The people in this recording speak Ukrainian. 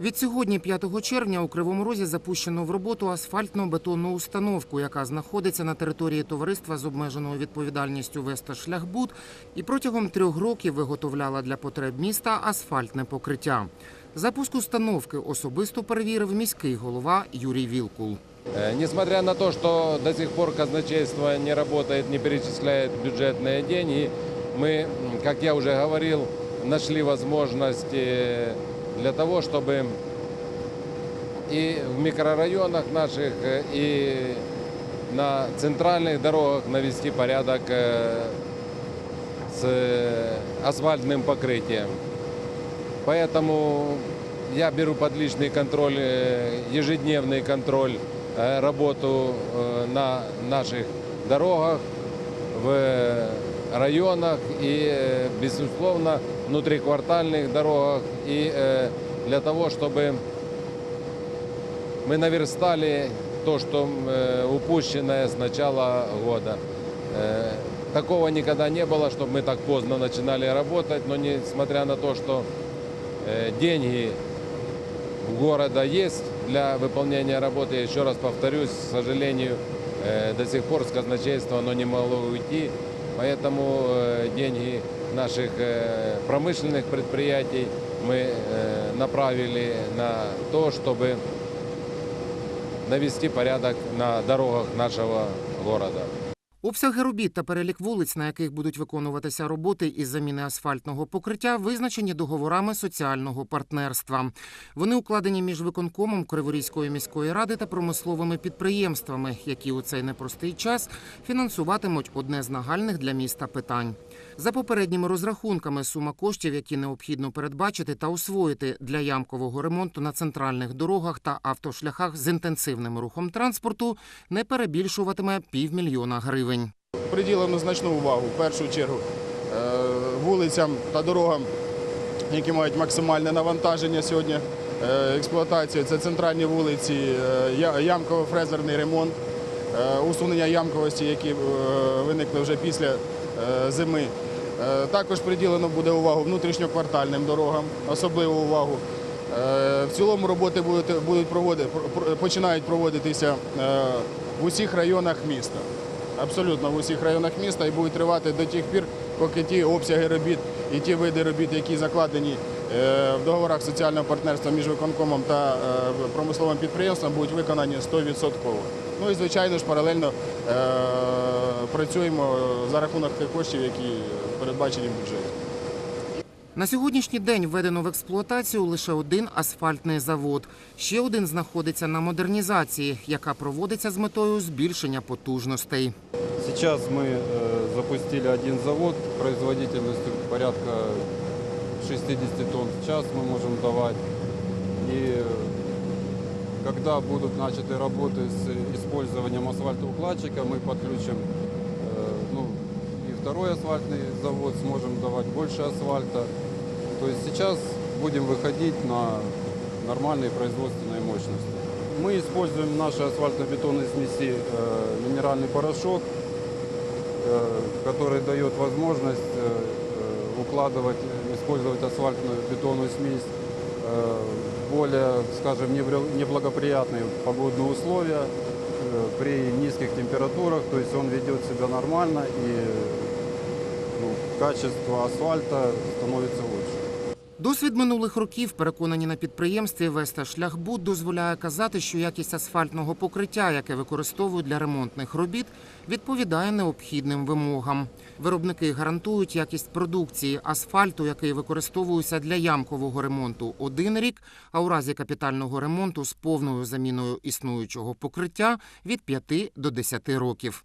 Відсьогодні, 5 червня, у Кривому Розі запущено в роботу асфальтно-бетонну установку, яка знаходиться на території товариства з обмеженою відповідальністю Веста Шляхбуд і протягом трьох років виготовляла для потреб міста асфальтне покриття. Запуск установки особисто перевірив міський голова Юрій Вілкул. Э, Несмотря на то, что до сих пор казначейство не работает, не перечисляет бюджетные деньги, мы, м, как я уже говорил, нашли возможность э, для того, чтобы и в микрорайонах наших, э, и на центральных дорогах навести порядок э, с э, асфальтным покрытием. Поэтому я беру под личный контроль, ежедневный контроль, работу на наших дорогах, в районах и, безусловно, внутриквартальных дорогах. И э, для того, чтобы мы наверстали то, что э, упущенное с начала года. Э, Такого никогда не было, чтобы мы так поздно начинали работать, но несмотря на то, что деньги у города есть для выполнения работы, я еще раз повторюсь, к сожалению, до сих пор с казначейства оно не могло уйти, поэтому деньги наших э, промышленных предприятий мы э, направили на то, чтобы навести порядок на дорогах нашего города. Обсяги робіт та перелік вулиць, на яких будуть виконуватися роботи із заміни асфальтного покриття, визначені договорами соціального партнерства. Вони укладені між виконкомом Криворізької міської ради та промисловими підприємствами, які у цей непростий час фінансуватимуть одне з нагальних для міста питань. За попередніми розрахунками, сума коштів, які необхідно передбачити та освоїти для ямкового ремонту на центральних дорогах та автошляхах з інтенсивним рухом транспорту, не перебільшуватиме півмільйона гривень. Приділено значну увагу в першу чергу е, вулицям та дорогам, які мають максимальне навантаження сьогодні е, експлуатації. Це центральні вулиці, е, ямково-фрезерний ремонт, усунення ямковості, які виникли вже після зими. Е, Також приділено буде увагу внутрішньоквартальним дорогам, особливу увагу. Е, В цілому роботи будуть, проводити, починають проводитися е, в усіх районах міста абсолютно в усіх районах міста і будуть тривати до тих пір, поки ті обсяги робіт і ті види робіт, які закладені в договорах соціального партнерства між виконкомом та е, промисловим підприємством, будуть виконані 100%. Ну і звичайно ж паралельно е, працюємо за рахунок тих коштів, які передбачені в бюджеті. На сьогоднішній день введено в експлуатацію лише один асфальтний завод. Ще один знаходиться на модернізації, яка проводиться з метою збільшення потужностей. Сейчас мы э, запустили один завод производительностью порядка 60 тонн в час мы можем давать. И э, когда будут начаты работы с использованием асфальтоукладчика, мы подключим э, ну, и второй асфальтный завод, сможем давать больше асфальта. То есть сейчас будем выходить на нормальные производственные мощности. Мы используем в нашей асфальтобетонной смеси э, минеральный порошок, э, который дает возможность э, э, укладывать, э, использовать асфальтную бетонную смесь э, в более, скажем, невре- неблагоприятные погодные условия э, при низких температурах, то есть он ведет себя нормально и ну, качество асфальта становится лучше. Досвід минулих років, переконані на підприємстві Веста Шляхбуд, дозволяє казати, що якість асфальтного покриття, яке використовують для ремонтних робіт, відповідає необхідним вимогам. Виробники гарантують якість продукції асфальту, який використовується для ямкового ремонту один рік, а у разі капітального ремонту з повною заміною існуючого покриття від 5 до 10 років.